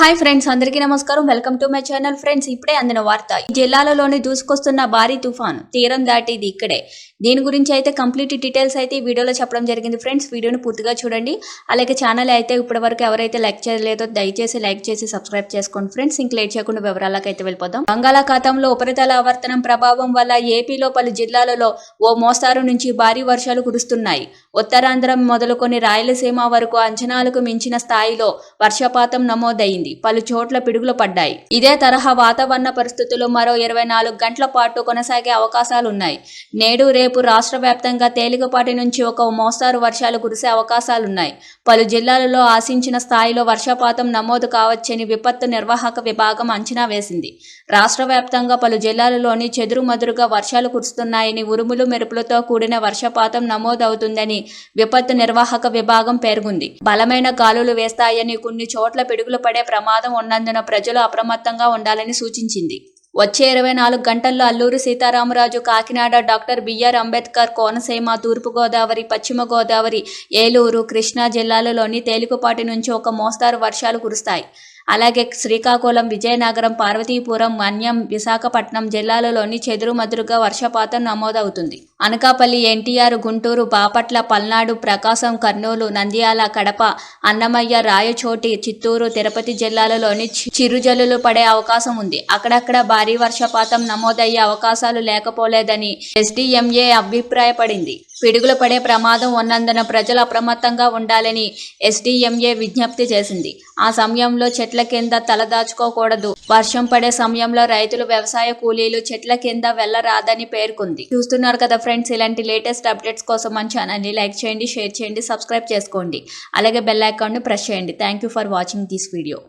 Hi friends అందరికీ నమస్కారం. Welcome to my channel friends. ఇప్పుడే అందిన వార్త ఈ జిల్లాలలోని దూసుకొస్తున్న భారీ తుఫాను తీరం దాటిది ఇక్కడే. దీని గురించి అయితే కంప్లీట్ డీటెయిల్స్ అయితే ఈ వీడియోలో చెప్పడం జరిగింది ఫ్రెండ్స్. వీడియోని పూర్తిగా చూడండి. అలాగే ఛానల్ అయితే ఇప్పటి వరకు ఎవరైతే లైక్ చేయలేదో దయచేసి లైక్ చేసి సబ్స్క్రైబ్ చేసుకోండి ఫ్రెండ్స్. ఇంక లేట్ చేయకుండా వివరాలకు అయితే వెళ్ళిపోదాం. బంగాళాఖాతంలో ఉపరితల ఆవర్తనం ప్రభావం వల్ల ఏపీలో పలు జిల్లాలలో ఓ మోస్తారు నుంచి భారీ వర్షాలు కురుస్తున్నాయి. ఉత్తరాంధ్రం మొదలుకొని రాయలసీమ వరకు అంచనాలకు మించిన స్థాయిలో వర్షపాతం నమోదైంది. పలు చోట్ల పిడుగులు పడ్డాయి. ఇదే తరహా వాతావరణ పరిస్థితులు మరో ఇరవై నాలుగు గంటల పాటు కొనసాగే అవకాశాలున్నాయి. నేడు రేపు రాష్ట్ర వ్యాప్తంగా తేలికపాటి నుంచి ఒక మోస్తారు వర్షాలు కురిసే అవకాశాలున్నాయి. పలు జిల్లాలలో ఆశించిన స్థాయిలో వర్షపాతం నమోదు కావచ్చని విపత్తు నిర్వాహక విభాగం అంచనా వేసింది. రాష్ట్ర వ్యాప్తంగా పలు జిల్లాలలోని చెదురుమదురుగా వర్షాలు కురుస్తున్నాయని ఉరుములు మెరుపులతో కూడిన వర్షపాతం నమోదవుతుందని విపత్తు నిర్వాహక విభాగం పేర్కొంది. బలమైన గాలులు వేస్తాయని కొన్ని చోట్ల పిడుగులు పడే ప్రమాదం ఉన్నందున ప్రజలు అప్రమత్తంగా ఉండాలని సూచించింది. వచ్చే ఇరవై నాలుగు గంటల్లో Alluri Sitaramaraju Kakinada doctor B R Ambedkar Konaseema Turpugodavari Paschima Godavari Eluru Krishna జిల్లాలలోని తేలికపాటి నుంచి ఒక మోస్తారు వర్షాలు కురుస్తాయి. అలాగే శ్రీకాకుళం విజయనగరం పార్వతీపురం మన్యం విశాఖపట్నం జిల్లాలలోని చెదురుమదురుగా వర్షపాతం నమోదవుతుంది. అనకాపల్లి ఎన్టీఆర్ గుంటూరు బాపట్ల పల్నాడు ప్రకాశం కర్నూలు నంద్యాల కడప అన్నమయ్య రాయచోటి చిత్తూరు తిరుపతి జిల్లాలలోని చిరుజల్లులు పడే అవకాశం ఉంది. అక్కడక్కడ భారీ వర్షపాతం నమోదయ్యే అవకాశాలు లేకపోలేదని ఎస్డిఎంఏ అభిప్రాయపడింది. పిడుగులు పడే ప్రమాదం ఉన్నందున ప్రజలు అప్రమత్తంగా ఉండాలని ఎస్డిఎంఏ విజ్ఞప్తి చేసింది. ఆ సమయంలో చెట్ల కింద తలదాచుకోకూడదు వర్షం పడే సమయంలో రైతులు వ్యవసాయ కూలీలు చెట్ల కింద వెళ్ళరాదని పేర్కొంది. చూస్తున్నారు కదా ఫ్రెండ్స్ ఇలాంటి లేటెస్ట్ అప్డేట్స్ కోసం మన ఛానల్ని లైక్ చేయండి షేర్ చేయండి సబ్స్క్రైబ్ చేసుకోండి. అలాగే బెల్ ఐకాన్ని ప్రెస్ చేయండి. Thank you for watching this video